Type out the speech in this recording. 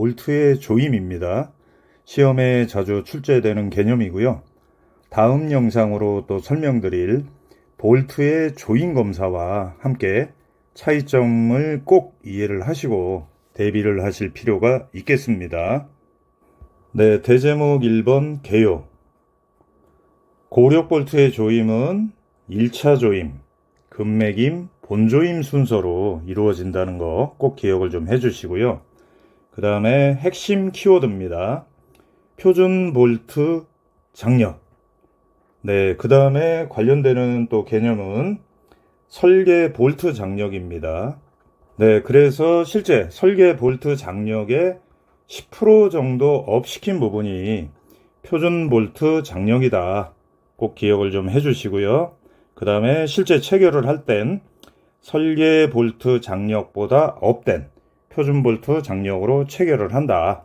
볼트의 조임입니다. 시험에 자주 출제되는 개념이고요. 다음 영상으로 또 설명드릴 볼트의 조임 검사와 함께 차이점을 꼭 이해를 하시고 대비를 하실 필요가 있겠습니다. 네, 대제목 1번 개요. 고력 볼트의 조임은 1차 조임, 금맥임, 본조임 순서로 이루어진다는 거 꼭 기억을 좀 해주시고요. 그 다음에 핵심 키워드입니다. 표준 볼트 장력. 네, 그 다음에 관련되는 또 개념은 설계 볼트 장력입니다. 네, 그래서 실제 설계 볼트 장력의 10% 정도 업 시킨 부분이 표준 볼트 장력이다. 꼭 기억을 좀 해주시고요. 그 다음에 실제 체결을 할 땐 설계 볼트 장력보다 업된 표준 볼트 장력으로 체결을 한다.